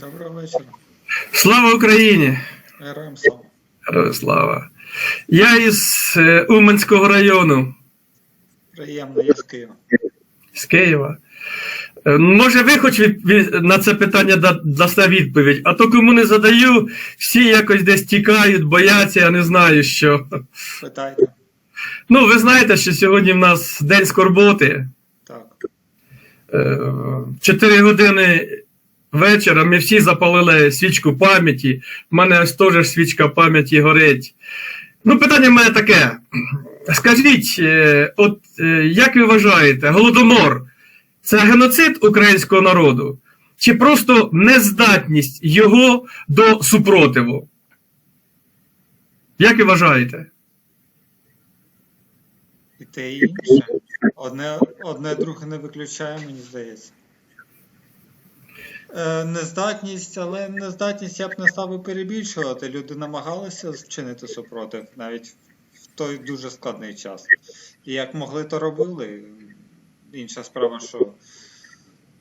Доброго вечора. Слава Україні! Героям слава. Героям Слава! Я із е, Уманського району, Приємно, я з Києва. з Києва. Е, Може, ви хоч на це питання да- дасте відповідь, а то кому не задаю, всі якось десь тікають, бояться, я не знаю що. Питайте. Ну, ви знаєте, що сьогодні в нас день скорботи. Так. Е, Чотири години вечора ми всі запалили свічку пам'яті. У мене ось теж свічка пам'яті горить. Ну, питання в мене таке. Скажіть, е, от е, як ви вважаєте, голодомор це геноцид українського народу? Чи просто нездатність його до супротиву? Як ви вважаєте? І те інше. Одне, одне друге не виключає, мені здається. Е, нездатність, але нездатність я б не став би перебільшувати. Люди намагалися вчинити супротив навіть в той дуже складний час. І як могли, то робили. Інша справа, що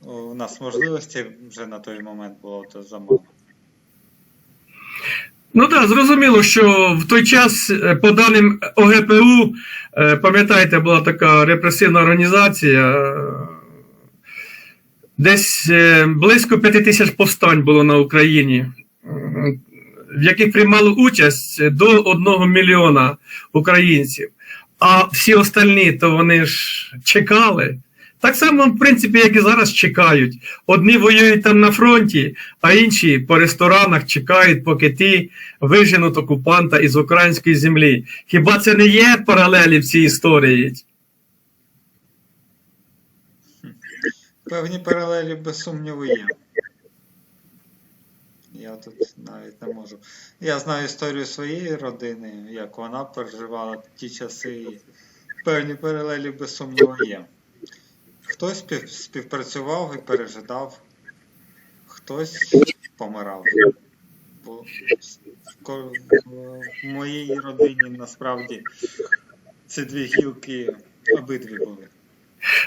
у нас можливості вже на той момент було то замало. Ну так, зрозуміло, що в той час, е, по даним ОГПУ, е, пам'ятаєте, була така репресивна організація. Десь е, близько п'яти тисяч повстань було на Україні, в яких приймало участь до одного мільйона українців. А всі остальні, то вони ж чекали. Так само, в принципі, як і зараз чекають. Одні воюють там на фронті, а інші по ресторанах чекають, поки ті виженуть окупанта із української землі. Хіба це не є паралелі в цій історії? Певні паралелі без сумніву є. Я тут навіть не можу. Я знаю історію своєї родини, як вона переживала ті часи. Певні паралелі без сумніву є. Хтось співпрацював і пережидав, хтось помирав. Бо в моїй родині насправді ці дві гілки обидві були.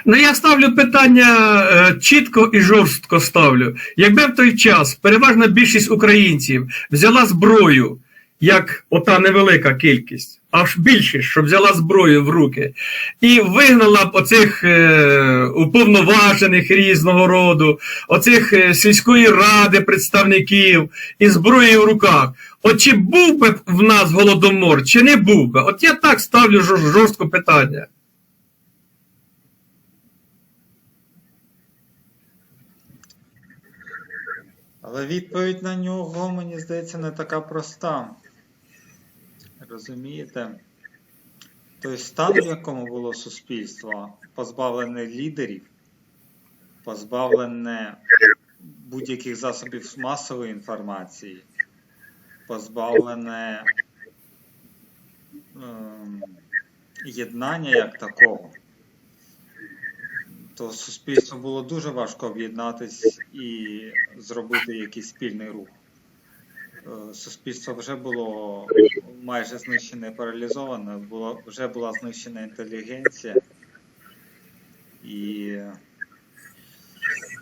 Ну, я ставлю питання е, чітко і жорстко ставлю. Якби в той час переважна більшість українців взяла зброю, як ота невелика кількість, аж більшість, щоб взяла зброю в руки, і вигнала б оцих е, уповноважених різного роду, оцих е, сільської ради представників і зброєю в руках. От чи був би в нас голодомор, чи не був би? От я так ставлю жор- жорстко питання. Але відповідь на нього, мені здається, не така проста. Розумієте? Той стан, в якому було суспільство, позбавлене лідерів, позбавлене будь-яких засобів масової інформації, позбавлене ем, єднання як такого, то суспільству було дуже важко об'єднатись і зробити якийсь спільний рух. Е, Суспільство вже було майже знищене паралізоване, було, вже була знищена інтелігенція і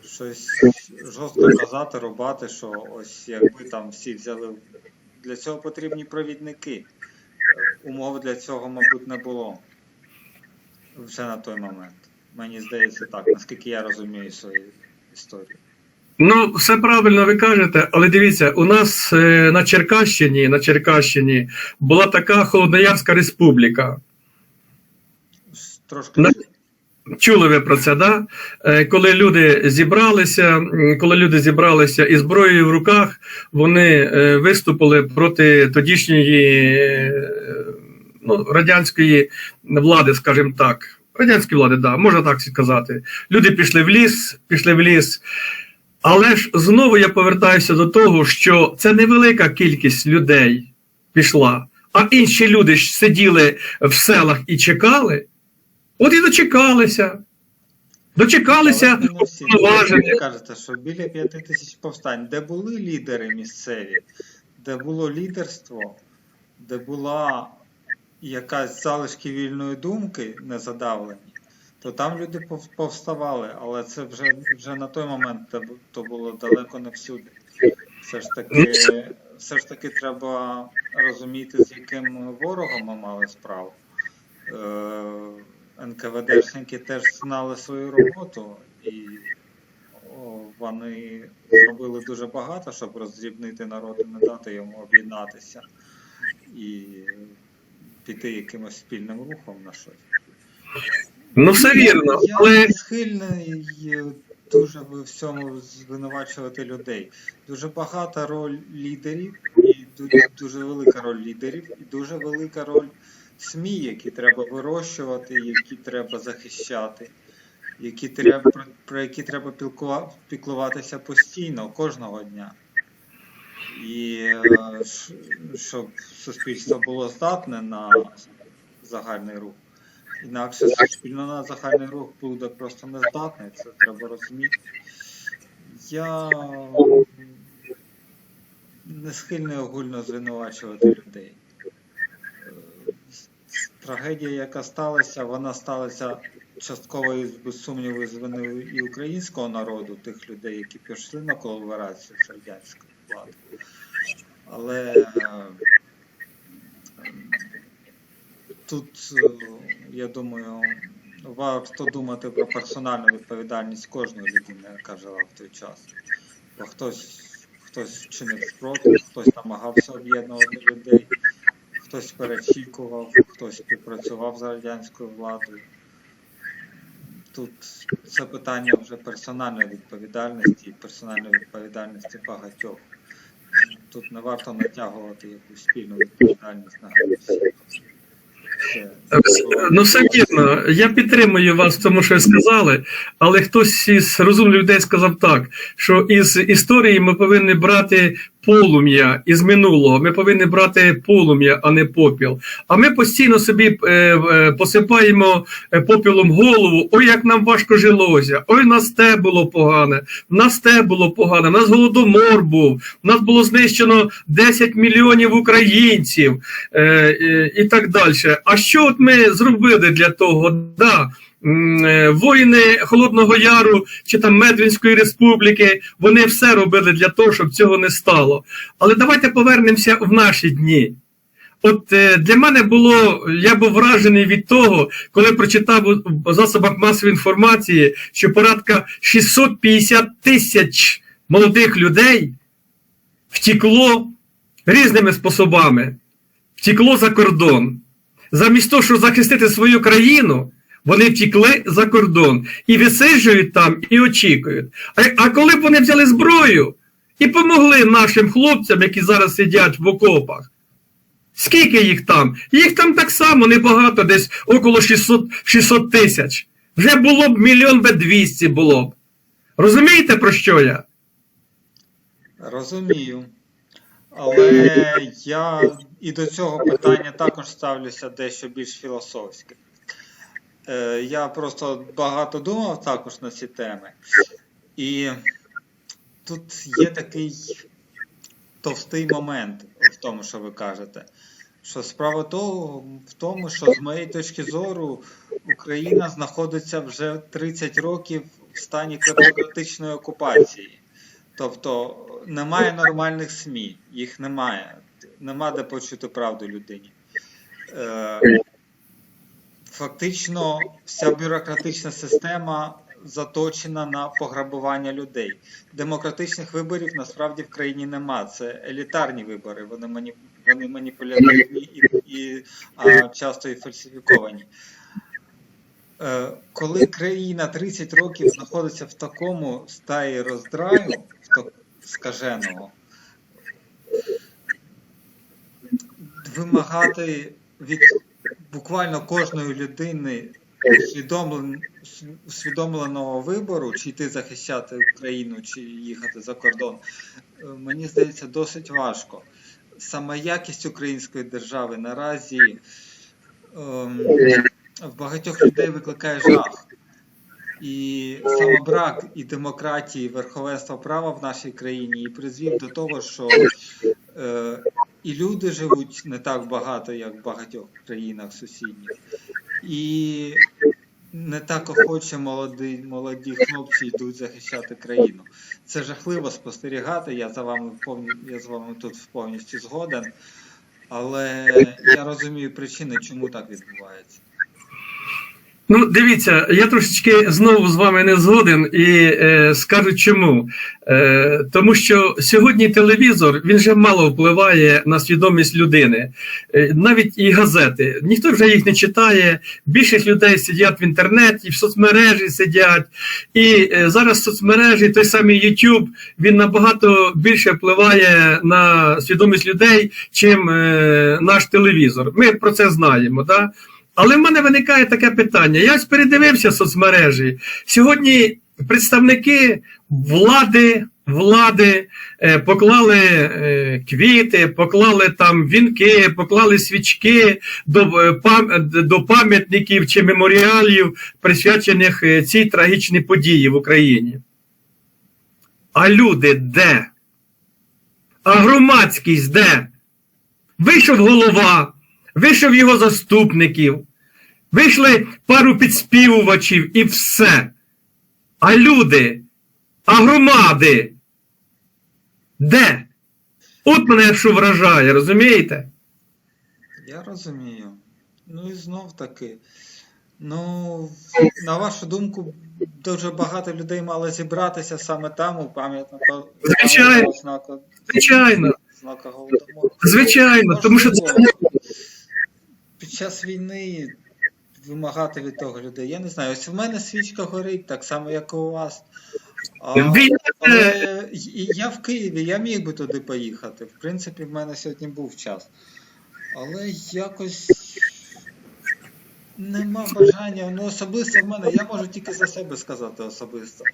щось жорстко казати, рубати, що ось якби там всі взяли. Для цього потрібні провідники. Е, Умов для цього, мабуть, не було вже на той момент. Мені здається так, наскільки я розумію свою історію. Ну, все правильно ви кажете, але дивіться, у нас е, на Черкащині, на Черкащині була така Холодноярська республіка. Трошки На- Чули ви про це, да? Е, Коли люди зібралися, коли люди зібралися із зброєю в руках, вони е, виступили проти тодішньої ну, радянської влади, скажімо так. Радянської влади, да, можна так сказати. Люди пішли в ліс, пішли в ліс. Але ж знову я повертаюся до того, що це невелика кількість людей пішла, а інші люди ж сиділи в селах і чекали. От і дочекалися. Дочекалися не Ви кажете, що біля п'яти тисяч повстань, де були лідери місцеві, де було лідерство, де була якась залишки вільної думки не задавлені, то там люди повставали, але це вже, вже на той момент то було далеко не всюди. Все ж таки, все ж таки треба розуміти, з яким ворогом ми мали справу. Е, НКВДшники теж знали свою роботу, і вони зробили дуже багато, щоб роздрібнити народ і не дати йому об'єднатися і піти якимось спільним рухом на щось. Ну, все вірно, Я але не схильний е, дуже в всьому звинувачувати людей. Дуже багата роль лідерів, і дуже, дуже велика роль лідерів, і дуже велика роль СМІ, які треба вирощувати, які треба захищати, які треба, про які треба піклуватися постійно, кожного дня. І е, щоб суспільство було здатне на загальний рух. Інакше суспільно на загальний рух буде просто нездатний, це треба розуміти. Я не схильний огульно звинувачувати людей. Трагедія, яка сталася, вона сталася частково і без сумніву з вини і українського народу, тих людей, які пішли на колаборацію з радянською владою. Але е, тут, е, я думаю, варто думати про персональну відповідальність кожної людини, яка жила в той час. Бо хтось, хтось вчинив спротив, хтось намагався об'єднувати людей, хтось перечікував, хтось співпрацював з радянською владою. Тут це питання вже персональної відповідальності і персональної відповідальності багатьох. Тут не варто натягувати якусь спільну відповідальність на всіх. Ну, все вірно. Я підтримую вас в тому, що ви сказали, але хтось із розумних людей сказав так, що із історії ми повинні брати полум'я із минулого. Ми повинні брати полум'я, а не попіл. А ми постійно собі е, е, посипаємо е, попілом голову. Ой, як нам важко жилося. Ой, нас те було погане, нас те було погане, нас голодомор був, нас було знищено 10 мільйонів українців і так далі. А що от ми зробили для того? Да, воїни Холодного Яру чи там Медвінської республіки, вони все робили для того, щоб цього не стало. Але давайте повернемося в наші дні. От е, для мене було, я був вражений від того, коли прочитав у засобах масової інформації, що порядка 650 тисяч молодих людей втекло різними способами, втекло за кордон. Замість того, щоб захистити свою країну, вони втекли за кордон і висиджують там і очікують. А, а коли б вони взяли зброю і помогли нашим хлопцям, які зараз сидять в окопах, скільки їх там? Їх там так само небагато, десь около 600, 600 тисяч. Вже було б мільйон би 200 було б. Розумієте, про що я? Розумію. Але я і до цього питання також ставлюся дещо більш філософськи. Е, Я просто багато думав також на ці теми. І тут є такий товстий момент в тому, що ви кажете. Що справа того в тому, що з моєї точки зору Україна знаходиться вже 30 років в стані кleptократичної окупації. Тобто немає нормальних СМІ, їх немає. Нема де почути правду людині. Е, Фактично, вся бюрократична система заточена на пограбування людей. Демократичних виборів насправді в країні нема. Це елітарні вибори, вони, мані, вони маніпулятивні і, і а, часто і фальсифіковані. Е, коли країна 30 років знаходиться в такому стаї роздраю, скаженого, вимагати від буквально кожної людини усвідомленого вибору, чи йти захищати Україну, чи їхати за кордон, е, мені здається, досить важко. Саме якість української держави наразі ем, в багатьох людей викликає жах. І саме брак і демократії, і верховенства права в нашій країні і призвів до того, що е, і люди живуть не так багато, як в багатьох країнах сусідніх. І не так охоче молоді, молоді хлопці йдуть захищати країну. Це жахливо спостерігати. Я за вами повні, я з вами тут повністю згоден. Але я розумію причини, чому так відбувається. Ну, дивіться, я трошечки знову з вами не згоден і е, скажу чому. Е, тому що сьогодні телевізор він же мало впливає на свідомість людини, е, навіть і газети. Ніхто вже їх не читає. Більшість людей сидять в інтернеті, в соцмережі сидять. І е, зараз соцмережі, той самий YouTube, він набагато більше впливає на свідомість людей, чим е, наш телевізор. Ми про це знаємо. Да? Але в мене виникає таке питання. Я передивився соцмережі. Сьогодні представники влади, влади е, поклали е, квіти, поклали там вінки, поклали свічки до, е, пам'ятників чи меморіалів, присвячених цій трагічній події в Україні. А люди де? А громадськість де? Вийшов голова, вийшов його заступників, вийшли пару підспівувачів і все. А люди, а громади, де? От мене що вражає, розумієте? Я розумію. Ну і знов таки. Ну, на вашу думку, дуже багато людей мало зібратися саме там, у пам'ятнику Звичайно. знаку, Звичайно, знака Голодомору. звичайно, тому що це під час війни вимагати від того людей. Я не знаю, ось в мене свічка горить, так само, як і у вас. А, але я в Києві, я міг би туди поїхати. В принципі, в мене сьогодні був час. Але якось нема бажання. Ну, особисто в мене, я можу тільки за себе сказати особисто.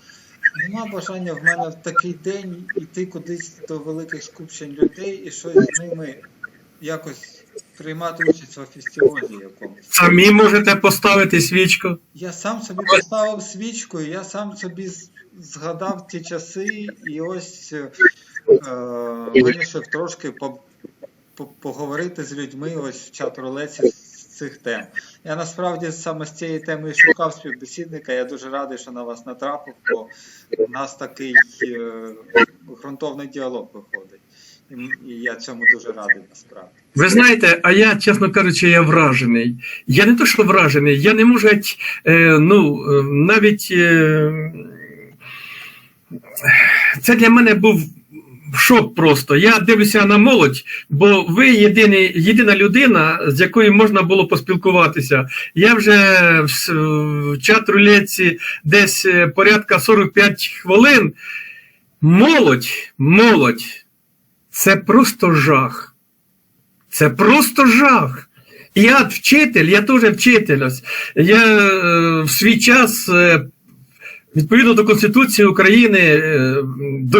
Нема бажання в мене в такий день йти кудись до великих скупчень людей і щось з ними якось приймати участь в фестивалі якомусь. самі можете поставити свічку. Я сам собі поставив свічку, і я сам собі згадав ті часи, і ось е, е, вирішив трошки по, по, поговорити з людьми ось в чат рулеці з цих тем. Я насправді саме з цієї теми і шукав співбесідника. Я дуже радий, що на вас натрапив, бо у нас такий е, ґрунтовний діалог виходить. І, я цьому дуже радий насправді. Ви знаєте, а я, чесно кажучи, я вражений. Я не то, що вражений, я не можу, е, ну, навіть е, це для мене був шок просто. Я дивлюся на молодь, бо ви єдиний, єдина людина, з якою можна було поспілкуватися. Я вже в, в чат рулетці десь е, порядка 45 хвилин. Молодь, молодь, це просто жах. Це просто жах. Я вчитель, я теж вчитель. Я е, в свій час, е, відповідно до Конституції України, е,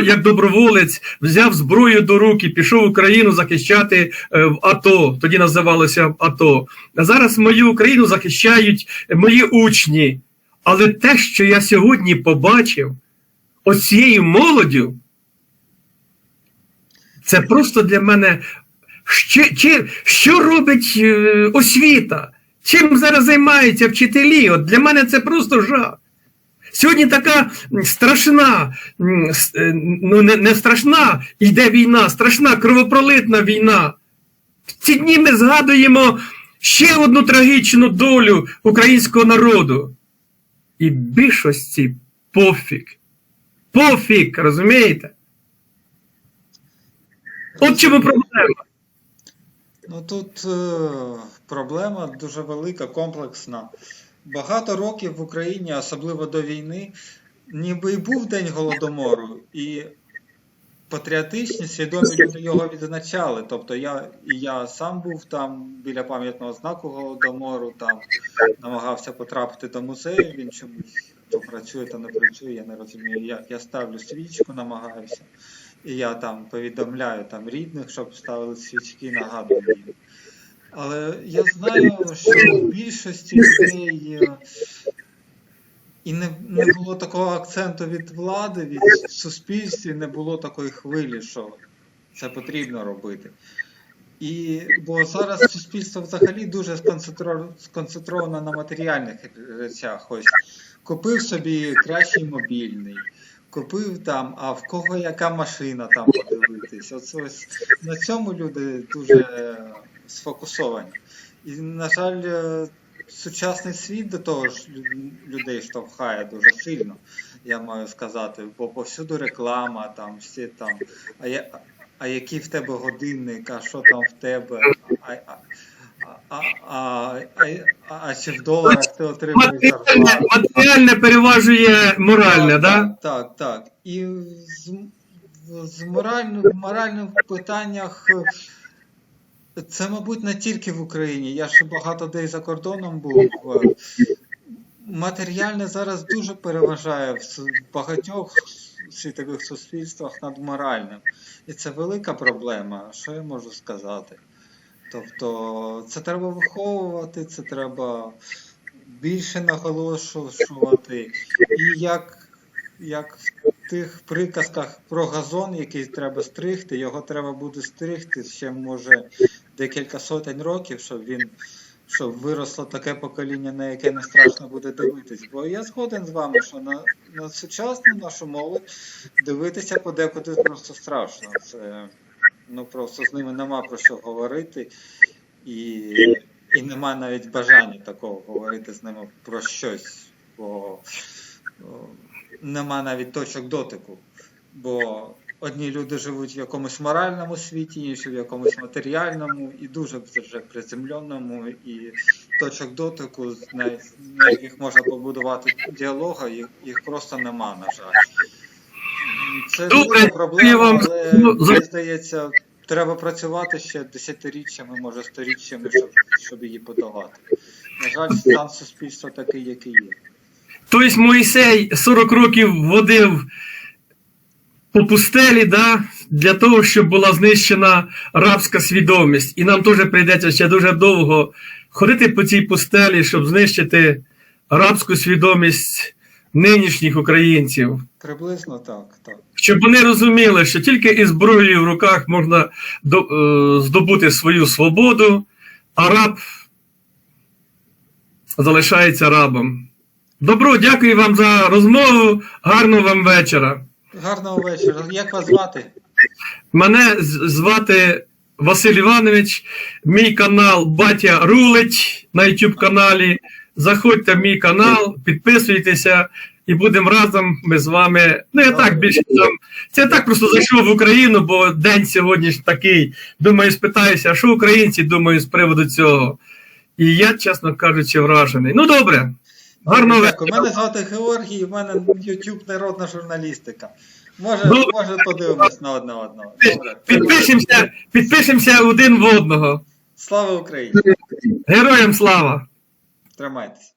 як доброволець, взяв зброю до рук і пішов Україну захищати в АТО. Тоді називалося АТО. А зараз мою Україну захищають мої учні. Але те, що я сьогодні побачив, ось цією молоддю, це просто для мене. Що, чи, що робить е, освіта? Чим зараз займаються вчителі? От для мене це просто жах. Сьогодні така страшна, е, ну не, не страшна, йде війна, страшна кровопролитна війна. В ці дні ми згадуємо ще одну трагічну долю українського народу. І більшості пофіг. Пофіг, розумієте? От чому проблема. Ну тут е, проблема дуже велика, комплексна. Багато років в Україні, особливо до війни, ніби і був День Голодомору, і патріотичні, свідомі люди його відзначали. Тобто я я сам був там біля пам'ятного знаку Голодомору, там намагався потрапити до музею, він чомусь то працює, то не працює, я не розумію. Я, я ставлю свічку, намагаюся. І я там повідомляю там рідних, щоб ставили свічки, нагадую. Але я знаю, що в більшості людей і не, не було такого акценту від влади, від суспільства, не було такої хвилі, що це потрібно робити. І, бо зараз суспільство взагалі дуже сконцентровано на матеріальних речах. Ось купив собі кращий мобільний, купив там, а в кого яка машина там подивитись. Оце ось на цьому люди дуже сфокусовані. І, на жаль, е, сучасний світ до того ж людей штовхає дуже сильно, я маю сказати, бо повсюду реклама, там всі там. А, я, а який в тебе годинник, а що там в тебе? А, а, а, а, чи в доларах ти отримуєш зарплату? матеріальне переважує моральне, да? Так, так. І з, в моральних питаннях е, це, мабуть, не тільки в Україні. Я ще багато де за кордоном був. Е, Матеріальне зараз дуже переважає в багатьох світових суспільствах над моральним. І це велика проблема. Що я можу сказати? Тобто, це треба виховувати, це треба більше наголошувати. І як, як в тих приказках про газон, який треба стригти, його треба буде стригти ще може декілька сотень років, щоб він щоб виросло таке покоління, на яке не страшно буде дивитись. Бо я згоден з вами, що на, на сучасну нашу молодь дивитися подекуди просто страшно. Це ну просто з ними нема про що говорити, і, і нема навіть бажання такого говорити з ними про щось, бо нема навіть точок дотику. Бо одні люди живуть в якомусь моральному світі, інші в якомусь матеріальному і дуже вже приземленому, і точок дотику, на, на яких можна побудувати діалога, їх, їх просто нема, на жаль. Це Добре, проблема, вам. але мені здається, треба працювати ще десятиріччями, може сторіччями, щоб, щоб її подолати. На жаль, стан суспільства такий, який є. Тобто Моїсей 40 років водив по пустелі, да, для того, щоб була знищена рабська свідомість. І нам теж прийдеться ще дуже довго ходити по цій пустелі, щоб знищити рабську свідомість нинішніх українців. Приблизно так, так. Щоб вони розуміли, що тільки із зброєю в руках можна до, е, здобути свою свободу, а раб залишається рабом. Добро, дякую вам за розмову. Гарного вам вечора. Гарного вечора. Як вас звати? Мене звати Василь Іванович, мій канал Батя Рулить на YouTube каналі. Заходьте в мій канал, підписуйтеся і будемо разом ми з вами. Ну, я так більше там. Це я так просто зайшов в Україну, бо день сьогодні ж такий. Думаю, спитаюся, а що українці думають з приводу цього. І я, чесно кажучи, вражений. Ну, добре. Гарного вечора. Мене звати Георгій, в мене YouTube народна журналістика. Може, Добре. може подивимось на одне одного. Добре. Підпишемося, підпишемося один в одного. Слава Україні! Героям слава! Тримайтесь.